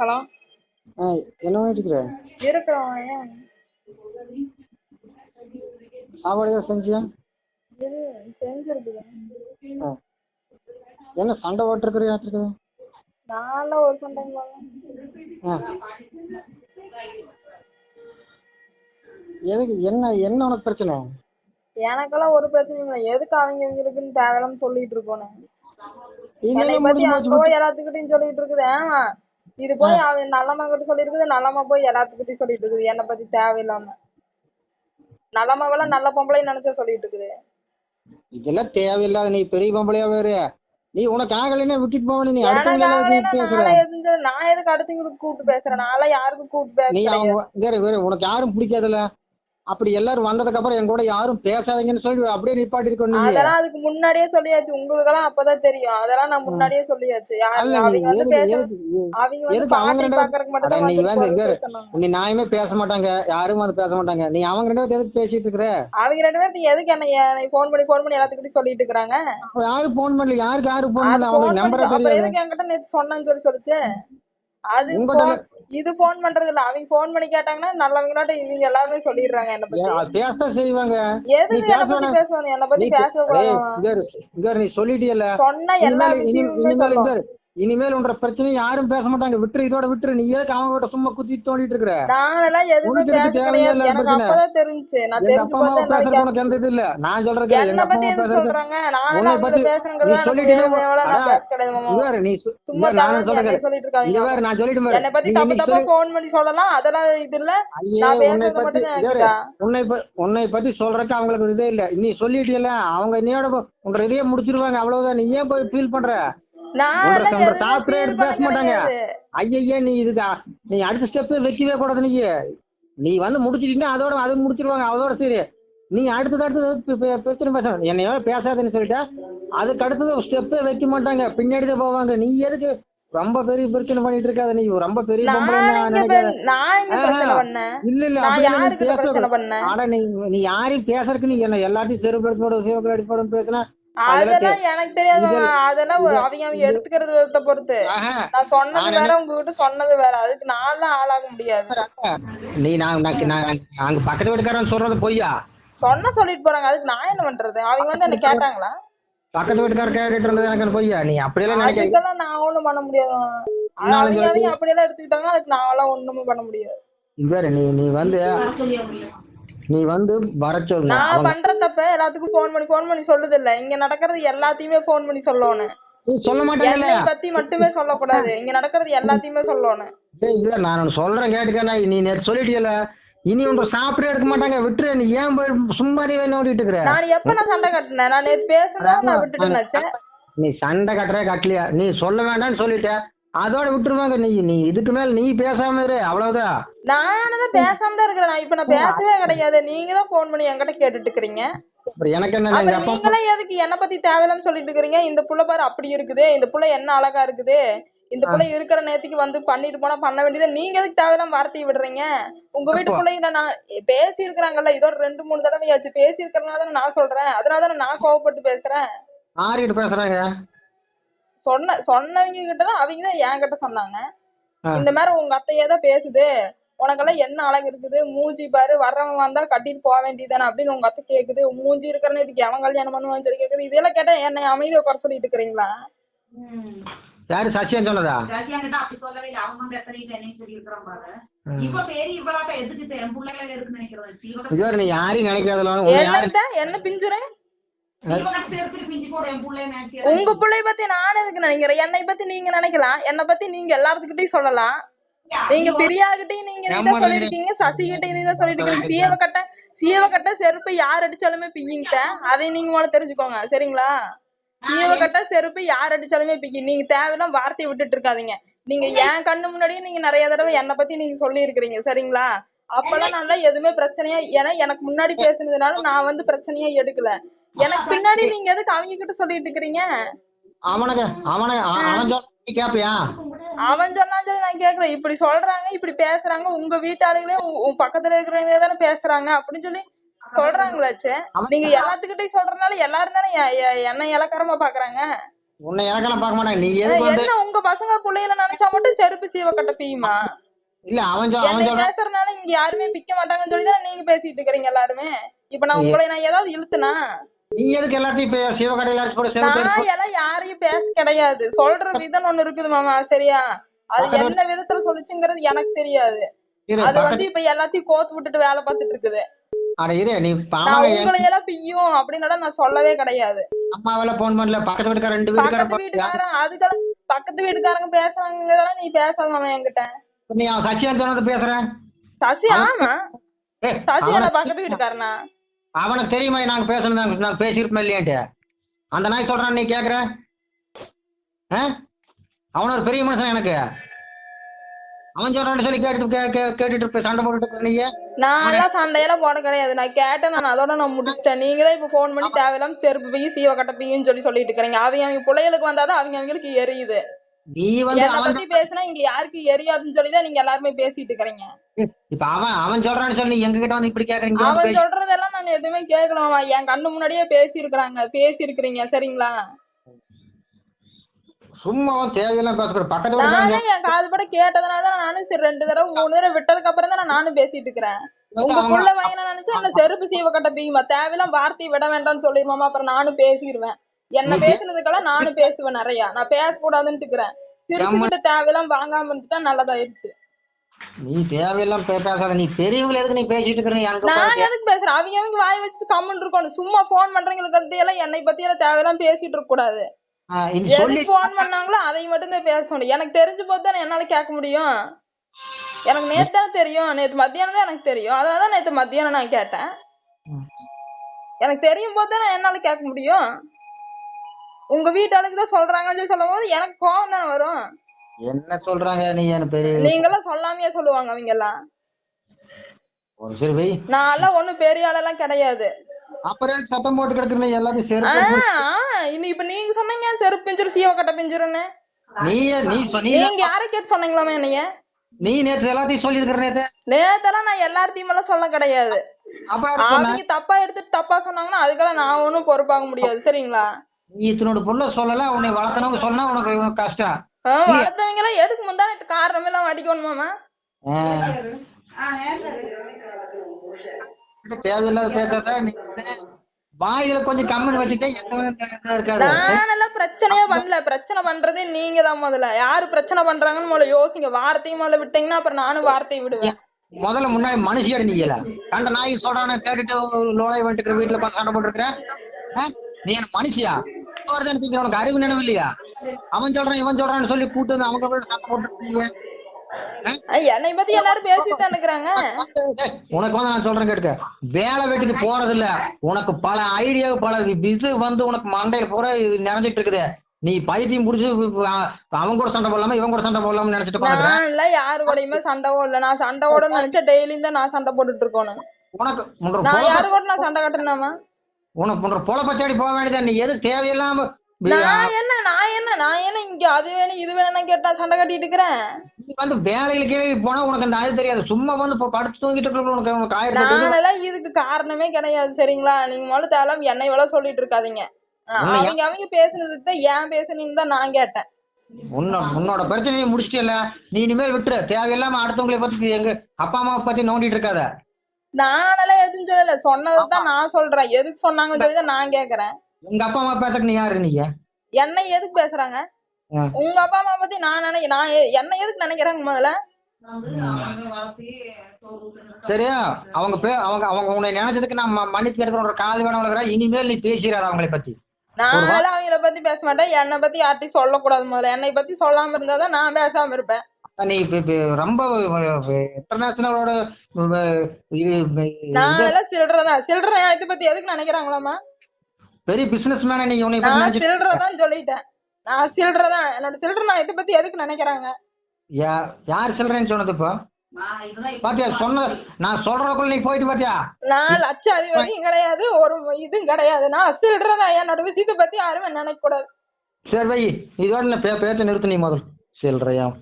Hello என்ன பண்ணிட்டு இருக்கிற இருக்கிறோம் ஏன்? சாப்பாடு ஏதாவது செஞ்சியா? இது செஞ்சிருக்குது. என்ன சண்டை ஓட்டிருக்கிறியா இருக்குது நான்ல ஒரு சண்டைங்க ஆ. எதுக்கு என்ன என்ன உனக்கு பிரச்சனை? எனக்கெல்லாம் ஒரு பிரச்சனையும் இல்லை. எதுக்கு அவங்க இவங்களுக்குன்னு தேவையில்லாம சொல்லிட்டு இருக்கோன்னு. என்னை பத்தி அங்க எல்லாத்துக்கிட்டையும் சொல்லிட்டு இருக்குது. ஆமா இது போய் அவன் நல்லம்மா கிட்ட சொல்லிருக்குது நல்லம்மா போய் எல்லாத்துக்கிட்டையும் சொல்லிட்டு இருக்குது என்னை பத்தி தேவையில்லாம. நல்லம்மாவெல்லாம் நல்ல பொம்பளை நினைச்சா சொல்லிட்டு இருக்குது இதெல்லாம் தேவையில்லாத நீ பெரிய பொம்பளையா வேறு. நீ உனக்கு ஆகலைன்னா விட்டுட்டு போவனே நீ அடுத்தவங்க பேசுற. நானே நான் எதுக்கு அடுத்தவங்களுக்கு கூப்பிட்டு பேசுறேன்? நான்லாம் யாருக்கும் கூப்பிட்டு நீ பேசுறேன் அவங்க வேற வேற உனக்கு யாரும் பிடிக்காதுல்ல. அப்படி எல்லாரும் வந்ததுக்கு அப்புறம் என் கூட யாரும் பேசாதீங்கன்னு சொல்லி அப்படியே நிப்பாட்டி இருக்கணும் அதெல்லாம் அதுக்கு முன்னாடியே சொல்லியாச்சு. உங்களுக்கெல்லாம் அப்பதான் தெரியும். அதெல்லாம் நான் முன்னாடியே சொல்லியாச்சு. அவங்க வந்து பேச அவங்க வந்து பாட்டி பாக்குறதுக்கு மட்டும் நீ வந்து நீ நியாயமே பேச மாட்டாங்க. யாரும் வந்து பேச மாட்டாங்க. நீ அவங்க ரெண்டு பேரும் எதுக்கு பேசிட்டு இருக்கிற? அவங்க ரெண்டு பேர்த்துக்கு எதுக்கு என்ன போன் பண்ணி போன் பண்ணி எல்லாத்துக்கிட்டையும் சொல்லிட்டு இருக்காங்க யாரும் போன் பண்ணல. யாருக்கு யாரு போன் அது பண்ணல? அவங்க நம்பரே தெரியாது. எதுக்கு என்கிட்ட நேத்து சொன்னேன்னு சொல்லி சொல்லுச்சு? அது இது போன் பண்றது இல்ல அவங்க போன் பண்ணி கேட்டாங்கன்னா நல்லவங்களாட்ட இவங்க எல்லாமே சொல்லிடுறாங்க என்ன பத்தி. பேசத்தான் செய்வாங்க. எதுக்கு என்ன பேச. பேசுவாங்க என்ன பத்தி நீ பே- பேசவே ஏய், கூடாது நீ சொன்ன எல்லா விஷயமுமே இனிமேல் உன்ற பிரச்சனை யாரும் பேச மாட்டாங்க. விட்டுரு இதோட விட்டுரு. நீ எதுக்கு அவங்க கிட்ட சும்மா குத்தி தோண்டிட்டு இருக்கிற? நான் தெரிஞ்சு அப்பா பேசுறதுக்கு நாளைக்கு உனக்கு எந்த இது இல்ல? நான் சொல்றது. எங்க என்ன அப்பா நானே பத்தி பேசுறேங்கிறது நீ நான் சும்மா தவறு சொல்றேன் இங்க வேற நான் சொல்லிட்டு பாரு என்னை பத்தி தப்பு தப்பா பண்ணி சொல்லலாம் அதெல்லாம் இது இல்ல. நான் உன்னை பேசுறது மட்டும் உன்னை உன்னை பத்தி சொல்றதுக்கு அவங்களுக்கு இதே இல்ல. நீ சொல்லிட்டியல்ல அவங்க இன்னையோட போ- உன்ற இதையே முடிச்சிருவாங்க அவ்வளவுதான். நீ ஏன் போய் ஃபீல் பண்ற? பேச மாட்டாங்க ஐயய்யே நீ இதுக்கு? நீ அடுத்த ஸ்டெப் வைக்கவே கூடாது நீ. நீ வந்து முடிச்சிட்டீங்கன்னா அதோட அது முடிச்சிருவாங்க. அதோட சரி. நீ அடுத்தது அடுத்தது பிரச்சனை பேசணும் என்னையோ பேசாதேன்னு சொல்லிட்டா. அதுக்கு அடுத்தது ஸ்டெப்பே வைக்க மாட்டாங்க. பின்னாடி தான் போவாங்க. நீ எதுக்கு ரொம்ப பெரிய பிரச்சனை பண்ணிட்டு இருக்காத நீ. ரொம்ப பெரிய இல்ல இல்ல. பேச ஆனா நீ நீ யாரையும் பேசுறதுக்கு நீ என்ன எல்லாத்தையும் செருப்பு எடுத்து போடும் செருப்பு எடுத்து போடும் பேசினா அதெல்லாம் எனக்கு தெரியாது. அதெல்லாம் அவங்க அவங்க எடுத்துக்கிறது விதத்தை பொறுத்து. நான் சொன்னது வேற உங்ககிட்ட சொன்னது வேற. அதுக்கு நான்லாம் ஆளாக முடியாது. நீ நான் அங்க பக்கத்து வீட்டுக்காரன் சொல்றது பொய்யா? சொன்ன சொல்லிட்டு போறாங்க. அதுக்கு நான் என்ன பண்றது? அவங்க வந்து என்ன கேட்டாங்களா? பக்கத்து வீட்டுக்காரர் கேட்டுட்டு இருந்தது எனக்கு பொய்யா? நீ அப்படியெல்லாம் அதுக்கெல்லாம் நான் ஒண்ணும் பண்ண முடியாது. அவங்க அவங்க அப்படியெல்லாம் எடுத்துக்கிட்டாங்கன்னா அதுக்கு நான் ஒண்ணுமே பண்ண முடியாது. வேற நீ நீ வந்து நீ வந்து வர சொல்லு நான் பண்ற தப்ப எல்லாத்துக்கும் ஃபோன் பண்ணி ஃபோன் பண்ணி சொல்லுது இல்ல இங்க நடக்கிறது எல்லாத்தையுமே ஃபோன் பண்ணி சொல்லணும். நீ சொல்ல மாட்டாங்கல்ல என்னை பத்தி மட்டுமே சொல்லக்கூடாது. இங்க நடக்கிறது எல்லாத்தையுமே சொல்லணும். இல்ல நான் சொல்றேன் கேட்டுக்கண்ணா. நீ நேத்து சொல்லிட்டியல இனி உன்ற சாப்பிடவே எடுக்க மாட்டாங்க. விட்டுரு. நீ ஏன் போய் சும்மாதே வேலை ஓடிட்டு இருக்கிற? நான் எப்ப நான் சண்டை கட்டினேன்? நான் நேத்து பேசணும் நான் விட்டுட்டு நினைச்சேன். நீ சண்டை கட்டுற கட்டலையா? நீ சொல்ல வேண்டாம்னு சொல்லிட்ட. அதோட விட்டுருவாங்க. நீ நீ இதுக்கு மேல நீ பேசாம இரு. அவ்வளவுதான் நானும் பேசாம தான் இருக்கிறேன். நான் இப்ப நான் பேசவே கிடையாது. நீங்க தான் ஃபோன் பண்ணி என்கிட்ட கேட்டுட்டு இருக்கிறீங்க எனக்கு என்ன எதுக்கு என்ன பத்தி தேவையில்லாம சொல்லிட்டு இருக்கிறீங்க? இந்த புள்ள பாரு அப்படி இருக்குது. இந்த புள்ள என்ன அழகா இருக்குது? இந்த புள்ள இருக்கிற நேரத்துக்கு வந்து பண்ணிட்டு போனா பண்ண வேண்டியது. நீங்க எதுக்கு தேவையில்லாம வார்த்தையை விடுறீங்க? உங்க வீட்டு பிள்ளைங்க நான் பேசி இருக்கிறாங்கல்ல இதோட ரெண்டு மூணு தடவையாச்சு. பேசி இருக்கிறனால நான் சொல்றேன். அதனால தானே நான் கோவப்பட்டு பேசுறேன். ஆறிட்டு பேசுறாங்க. சொன்ன சொன்னவங்க கிட்ட தான் அவங்க தான் என்கிட்ட சொன்னாங்க. இந்த மாதிரி உங்க அத்தையே தான் பேசுது. உனக்கெல்லாம் என்ன அழகு இருக்குது? மூஞ்சி பாரு வர்றவன் வந்தா கட்டிட்டு போக வேண்டியதானே அப்படின்னு உங்க அத்தை கேக்குது. மூஞ்சி இருக்கிற நேரத்துக்கு எவன் கல்யாணம் பண்ணுவான்னு சொல்லி கேக்குது. இதெல்லாம் கேட்டா என்னை அமைதியை குறை சொல்லிட்டு இருக்கிறீங்களா? யாரு? சசியன் சொன்னதா என்ன பிஞ்சுறேன்? உங்க பிள்ளைய பத்தி நான் எதுக்கு நினைக்கிறேன்? என்னை பத்தி நீங்க நினைக்கலாம். என்னை பத்தி நீங்க எல்லாத்துக்கிட்டையும் சொல்லலாம். நீங்க பிரியா கிட்டயும் நீங்க நீங்க- சொல்லிருக்கீங்க சசி கிட்டயும் நீ தான் சொல்லிட்டு இருக்கீங்க சீவ கட்ட சீவ கட்ட செருப்பு யார் அடிச்சாலுமே பிய்யுங்க. அதை நீங்க முதல்ல தெரிஞ்சுக்கோங்க சரிங்களா? சீவ கட்ட செருப்பு யார் அடிச்சாலுமே பிய்யும் நீங்க தேவையில்லாம் வார்த்தையை விட்டுட்டு இருக்காதீங்க. நீங்க என் கண்ணு முன்னாடியே நீங்க நிறைய தடவை என்னை பத்தி நீங்க சொல்லி இருக்கிறீங்க சரிங்களா? அப்பெல்லாம் நல்லா எதுவுமே பிரச்சனையா ஏன்னா எனக்கு முன்னாடி பேசுனதுனால நான் வந்து பிரச்சனையா எடுக்கல. எனக்கு பின்னாடி நீங்க எதுக்கு அவங்க கிட்ட சொல்லிட்டு இருக்கிறீங்க? அவனுக்கு அவனுக்கு அவன் கேப்பியா? அவன் சொன்னான்னு சொல்லி நான் கேக்குறேன் இப்படி சொல்றாங்க இப்படி பேசுறாங்க உங்க வீட்டாளுங்களே உன் பக்கத்துல இருக்கிறவங்க தானே பேசுறாங்க அப்படின்னு சொல்லி சொல்றாங்களாச்சே நீங்க எல்லாத்துக்கிட்டையும் சொல்றதுனால எல்லாரும் தானே என்ன இலக்காரமா பாக்குறாங்க? உன்னை எனக்கெல்லாம் பார்க்க மாட்டாங்க. நீ என்ன உங்க பசங்க பிள்ளைகள நினைச்சா மட்டும் செருப்பு சீவ கட்ட பியுமா இல்ல அவன் அவன் பேசுறதுனால இங்க யாருமே பிக்க மாட்டாங்கன்னு சொல்லி தான் நீங்க பேசிட்டு இருக்கிறீங்க எல்லாருமே. இப்ப நான் உங்களை நான் ஏதாவது இழுத்துனா? நீ எதுக்கு எல்லாத்தையும் சிவகடை நான் எல்லாம் யாரையும் பேச கிடையாது. சொல்ற விதம் ஒண்ணு இருக்குது மாமா சரியா? அது என்ன விதத்துல சொல்லுச்சுங்கிறது எனக்கு தெரியாது. அது வந்து இப்ப எல்லாத்தையும் கோத்து விட்டுட்டு வேலை பார்த்துட்டு இருக்குது. அட இரு நீ உங்களை எல்லாம் நான் சொல்லவே கிடையாது. அம்மாவெல்லாம் போன் பண்ணல பக்கத்து வீட்டுக்கார ரெண்டு வீட்டுக்காரன் அதுக்கெல்லாம் பக்கத்து வீட்டுக்காரங்க பேசுறாங்கதெல்லாம் நீ பேசாத மாமா என்கிட்ட. நீ அவன் சொன்னது பேசுறேன் சசி ஆமா. சசி என்ன பக்கத்து வீட்டுக்காரனா? அவனுக்கு தெரியுமா நாங்க பேசணும் நாங்க பேசியிருப்போம் இல்லையான்ட்டு? அந்த நாய் சொல்றான் நீ கேக்குற? அவன் ஒரு பெரிய மனுஷன் எனக்கு. அவன் சொல்றான்னு சொல்லி கேட்டுட்டு கே- கே- கேட்டுட்டு இருப்ப சண்டை போட்டுட்டு நீங்க நான் எல்லாம் சண்டையெல்லாம் போட கிடையாது. நான் கேட்டேன் நான் அதோட நான் முடிச்சிட்டேன். நீங்க தான் இப்ப போன் பண்ணி தேவையில்லாம செருப்பு பையும் சீவ கட்ட சொல்லி சொல்லிட்டு இருக்கிறீங்க. அவங்க அவங்க பிள்ளைகளுக்கு வந்தாதான் அவங்க அவங்களுக்கு எரியுது. நீ வந்து பத்தி பேசினா இங்க யாருக்கு எரியாதுன்னு சொல்லி தான் நீங்க எல்லாருமே பேசிட்டு இருக்கிறீங்க. இப்ப அவன் அவன் சொல்றான்னு சொல்லி எங்க கிட்ட வந்து இப்படி கேக்குறீங்க? அவன் சொல்றதெல்லாம் நான் எதுவுமே கேட்கலாமா என் கண்ணு முன்னாடியே பேசி இருக்கிறாங்க பேசி இருக்கிறீங்க சரிங்களா? சும்மா தேவையெல்லாம் பேசுற பக்கத்து வீட்டுக்காரங்க நானே என் காது பட கேட்டதுனால தான் நானும் சரி ரெண்டு தடவை மூணு தடவை விட்டதுக்கு அப்புறம் தான் நானும் பேசிட்டு இருக்கிறேன். உங்க புள்ள வாங்கின நினைச்சா என்ன செருப்பு சீவ கட்ட பீமா? தேவையெல்லாம் வார்த்தையை விட வேண்டாம்னு சொல்லிடுமாமா. அப்புறம் நானும் பேசிடுவேன் என்ன பேசுனதுக்கெல்லாம் நானும் பேசுவேன் நிறைய. நான் பேசக்கூடாதுன்னு இருக்கிறேன் சிரிச்சுக்கிட்டு தேவையெல்லாம் வாங்காம இருந்துட்டா நல்லதாயிருச்சு. நீ தேவையெல்லாம் பேசாத. நீ பெரியவங்களை எதுக்கு நீ பேசிட்டு இருக்கிற நான் எதுக்கு பேசுறேன்? அவங்க அவங்க வாய் வச்சுட்டு கம்முன்னு இருக்கணும். சும்மா போன் பண்றவங்களுக்கு எல்லாம் என்னை பத்தி எல்லாம் தேவையெல்லாம் பேசிட்டு இருக்க கூடாது. எதுக்கு போன் பண்ணாங்களோ அதை மட்டும் தான் பேசணும். எனக்கு தெரிஞ்ச போது தானே என்னால கேட்க முடியும். எனக்கு நேத்து தானே தெரியும். நேத்து மத்தியானம் தான் எனக்கு தெரியும். அதனால தான் நேத்து மத்தியானம் நான் கேட்டேன். எனக்கு தெரியும் போது தானே என்னால கேட்க முடியும். உங்க வீட்டாளுக்கு தான் சொல்றாங்கன்னு சொல்லி சொல்லும் போது எனக்கு கோவம் தானே வரும். என்ன சொல்றாங்க நீ என்ன பெரிய நீங்க எல்லாம் சொல்லாமையே சொல்லுவாங்க அவங்க எல்லாம். ஒரு சரி வை. நான் எல்லாம் ஒண்ணும் பெரிய ஆளெல்லாம் கிடையாது. அப்புறம் சத்தம் போட்டு கிடக்குறீங்க? எல்லாத்தையும் ஆ, இன்னும் இப்ப நீங்க சொன்னீங்க செருப்பு பிஞ்சிரு சீவ கட்ட பிஞ்சிருன்னு நீ நீ சொ- நீ நீங்க யாரை கேட்டு சொன்னீங்களாமே என்னைய? நீ நேத்து எல்லாத்தையும் சொல்லி இருக்கிற நேத்து. நேத்தெல்லாம் நான் எல்லார்த்தையும் எல்லாம் சொல்ல கிடையாது? அவங்க தப்பா எடுத்துட்டு தப்பா சொன்னாங்கன்னா அதுக்கெல்லாம் நான் ஒண்ணும் பொறுப்பாக முடியாது. சரிங்களா? நீ இத்தனோட புள்ள சொல்லல உன்னை வளர்த்தனவங்க சொன்னா உனக்கு கஷ்டம். வளர்த்தவங்க எல்லாம் எதுக்கு முந்தானத்து காரணம் எல்லாம் அடிக்கணுமாமா ஆ, ஆ, நேர்ல தேவையில்லாத பேசாத வாயில கொஞ்சம் கம்மன் வச்சுட்டே இருக்காது. நானெல்லாம் பிரச்சனையே பண்ணல. பிரச்சனை பண்றதே நீங்க தான் முதல்ல. யாரு பிரச்சனை பண்றாங்கன்னு முதல்ல யோசிங்க. வார்த்தையும் முதல்ல விட்டீங்கன்னா அப்புறம் நானும் வார்த்தையை விடுவேன். முதல்ல முன்னாடி மனுஷியாடு நீங்கல கண்ட நாய் சொல்றானு கேட்டுட்டு லோனாய் வந்துட்டு வீட்டுல பார்த்து சண்டை போட்டுருக்கிற நீ மனுஷியா? வருதுன்னு தூக்கி உனக்கு அறிவு நினைவு இல்லையா? அவன் சொல்றான் இவன் சொல்றான்னு சொல்லி கூட்டு வந்து அவங்க கூட சண்டை போட்டுருக்கீங்க என்னை பத்தி எல்லாரும் பேசிட்டு இருக்கிறாங்க. உனக்கு வந்து நான் சொல்றேன் கேட்டுக்க. வேலை வெட்டிக்கு போறது இல்ல. உனக்கு பல ஐடியா பல இது வந்து உனக்கு மண்டையில பூரா நிறைஞ்சிட்டு இருக்குது. நீ பைத்தியம் புடிச்சு அவன் கூட சண்டை போடலாமா இவன் கூட சண்டை போடலாம்னு நினைச்சிட்டு எல்லாம் யாரு கூடயுமே சண்டை போடல. நான் சண்டை போடணும்னு நினைச்சா டெய்லியும் தான் நான் சண்டை போட்டுட்டு இருக்கணும். உனக்கு நான் யாரு கூட நான் சண்டை கட்டுனாமா உனக்கு உன்ற பொழப்ப தேடி போக வேண்டியதா நீ எது தேவையில்லாம நான் என்ன நான் என்ன நான் என்ன இங்க அது வேணும் இது வேணும் கேட்டா சண்டை கட்டிட்டு இருக்கிறேன். நீ வந்து வேலையில கீழே போனா உனக்கு அந்த அது தெரியாது. சும்மா வந்து படுத்து தூங்கிட்டு இருக்க உனக்கு உனக்கு. நானெல்லாம் இதுக்கு காரணமே கிடையாது சரிங்களா? நீங்க முதல்ல தேவை என்னை இவ்வளோ சொல்லிட்டு இருக்காதீங்க. அவங்க அவங்க பேசுனதுக்கு தான் ஏன் பேசுனீங்கன்னு தான் நான் கேட்டேன். உன்ன உன்னோட பிரச்சனையை முடிச்சிட்டியல்ல. நீ இனிமேல் விட்டுரு. தேவையில்லாம அடுத்தவங்களை பத்தி எங்க அப்பா அம்மாவை பத்தி நோண்டிட்டு இருக்காத. நானெல்லாம் எதுவும் சொல்லல. சொன்னதுதான் நான் சொல்றேன். எதுக்கு சொன்னாங்கன்னு சொல்லி தான் நான் கேக்குறேன். உங்க அப்பா அம்மா பேசுறதுக்கு நீ யாரு நீங்க? என்னை எதுக்கு பேசுறாங்க. உங்க அப்பா அம்மா பத்தி நான் நினை நான் என்ன எதுக்கு நினைக்கிறாங்க முதல்ல. சரியா? அவங்க பே அவங்க அவங்க உன்னை நினைச்சதுக்கு நான் மன்னிப்பு கேட்கிற கால் வேணும் உலகிறா இனிமேல் நீ பேசிடாத அவங்களை பத்தி. நான் எல்லாம் அவங்கள பத்தி பேச மாட்டேன். என்னை பத்தி யார்ட்டையும் சொல்லக்கூடாது முதல்ல. என்னை பத்தி சொல்லாம இருந்தாதான் நான் பேசாம இருப்பேன். நீ ரொம்ப இன்டர்நேஷனலோட நான் எல்லாம் சில்லறதான் சில்லற இதை பத்தி எதுக்கு நினைக்கிறாங்களாமா பெரிய பிசினஸ் மேன நீ உன்னை பத்தி நான் சில்லறதான் சொல்லிட்டேன். நான் சில்லறதான் என்னோட சில்லற நான் இதை பத்தி எதுக்கு நினைக்கிறாங்க? யா- யார் சொல்றேன்னு சொன்னது இப்போ? பாத்தியா சொன்ன நான் சொல்றதுக்குள்ள நீ போயிட்டு பாத்தியா? நான் லட்ச அதிபதியும் கிடையாது ஒரு இதுவும் கிடையாது. நான் சில்லறதான் என்னோட விஷயத்தை பத்தி யாருமே நினைக்க கூடாது சரி வை இதோட பே- பேச்ச நிறுத்து நீ முதல். சில்லறையா